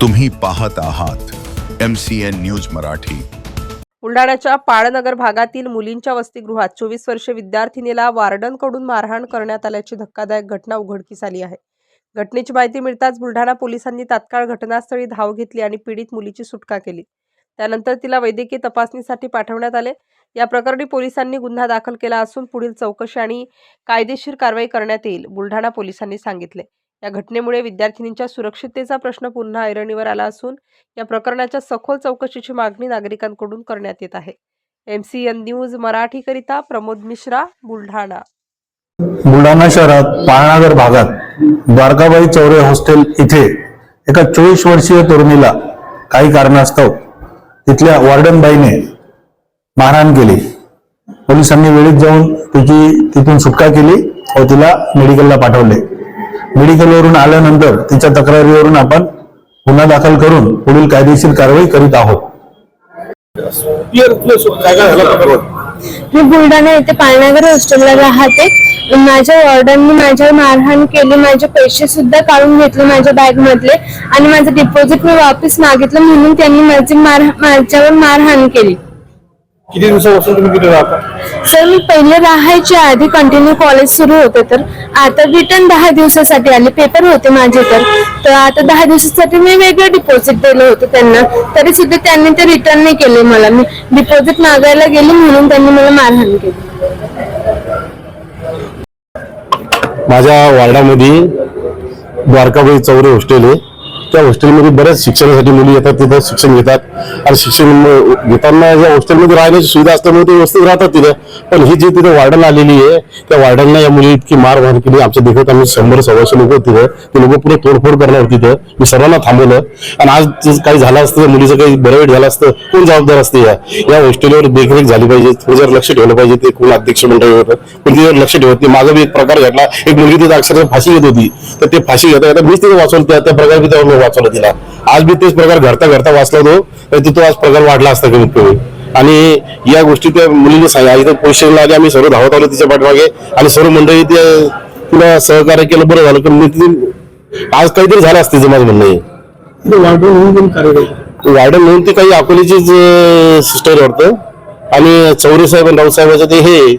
तुम्ही पाहत आहात M C N news Marathi. बुलढाण्याच्या Palnagar भागातील मुलींच्या वसतिगृहात चोवीस वर्षे विद्यार्थिनीला वार्डनकडून मारहाण करण्यात आल्याची धक्कादायक घटना उघडकीस आली आहे. घटनेची माहिती मिळताच बुलढाणा पोलिसांनी तात्काळ घटनास्थळी धाव घेतली आणि पीडित मुलीची सुटका केली. त्यानंतर तिला वैद्यकीय तपासणीसाठी पाठवण्यात आले. या प्रकरणी पोलिसांनी गुन्हा दाखल केला असून पुढील चौकशी आणि कायदेशीर कारवाई करण्यात येईल बुलढाणा पोलिसांनी सांगितले. या घटनेमुळे विद्यार्थिनींच्या सुरक्षिततेचा प्रश्न पुन्हा ऐरणीवर आला असून या प्रकरणाच्या सखोल चौकशीची मागणी नागरिकांकडून करण्यात येत आहे. एम सी एन न्यूज मराठीकरिता प्रमोद मिश्रा बुलढाणा. बुलढाणा शहरात पाळणागर भागात द्वारकाबाई चौरे हॉस्टेल इथे एका चोवीस वर्षीय तरुणीला काही कारणास्तव तिथल्या वॉर्डनबाईने मारहाण केली. पोलिसांनी वेळीत जाऊन तिची तिथून सुटका केली व तिला मेडिकलला पाठवले. मेडिकलवरून आल्यानंतर तिच्या तक्रारीवरून आपण गुन्हा दाखल करून पुढील कायदेशीर कारवाई करीत आहोत. मी बुलढाणा येथे पाळनागर हॉस्टेलला राहते. माझ्या वॉर्डननी माझ्यावर मारहाण केली. माझे पैसे सुद्धा काढून घेतले माझ्या बॅग मधले आणि माझं डिपॉझिट मी वापस मागितलं म्हणून त्यांनी माझी मार माझ्यावर मारहाण केली. किती दिवसापासून तुम्ही राहता? सर मी पहिले राहायच्या आधी कंटिन्यू कॉलेज सुरू होते तर. आता रिटर्न दहा दिवसासाठी आले. पेपर होते माझे तर. तर आता दहा दिवसासाठी मी वेगळं डिपॉझिट दिलं होतं त्यांना. तरी सुद्धा त्यांनी ते रिटर्न नाही केले मला. मी डिपॉझिट मागायला गेले म्हणून त्यांनी मला मारहाण केली. माझ्या वार्डामध्ये द्वारकाबाई चौरे हॉस्टेल आहे. त्या हॉस्टेलमध्ये बऱ्याच शिक्षणासाठी मुली येतात तिथं शिक्षण घेतात. आणि शिक्षण घेताना या हॉस्टेलमध्ये राहण्याची सुविधा असल्यामुळे ते व्यवस्थित राहतात तिथं. पण ही जी तिथं वार्डन आलेली आहे त्या वार्डनला या मुली इतकी मारहाण केली. आमच्या देखत आम्ही शंभर सव्वाशे लोक तिथं ते लोक पुढे तोडफोड करणार तिथं. मी सर्वांना थांबवलं. आणि आज काही झालं असतं मुलीचं काही बरं वाईट झालं असतं कोण जबाबदार असते या? या हॉस्टेलवर देखरेख झाली पाहिजे. थोडं जर लक्ष ठेवलं पाहिजे. ते कोण अध्यक्ष मंडळ होतं? पण तिच्यावर लक्ष ठेवत नाही. माझा बी एक प्रकार घडला. एक मुलगी तिथं अक्षरशः फाशी घेत होती. तर ते फाशी घेता घेता मीच तिथे वाचवलं. त्या त्या प्रकार त्यावर वाचवलं तिला. आज बी तेच प्रकार घडता घडता वाचला तो तर तिथं आज प्रकार वाढला असता कमीत कमी आणि या गोष्टी त्या मुलीने सांगितलं पोलीस स्टेशनला आधी आम्ही सर्व धावत आलो तिच्या पाठीमागे. आणि सर्व मंडळी ते तिला सहकार्य केलं बरं झालं. पण मी ती- आज काहीतरी झालं असतं तिचं माझं म्हणणं आहे तिथे वार्डन म्हणून ती काही अकोलीचीच सिस्टर वाटतं आणि चौरे साहेब आणि राऊत साहेबाचं ते हे.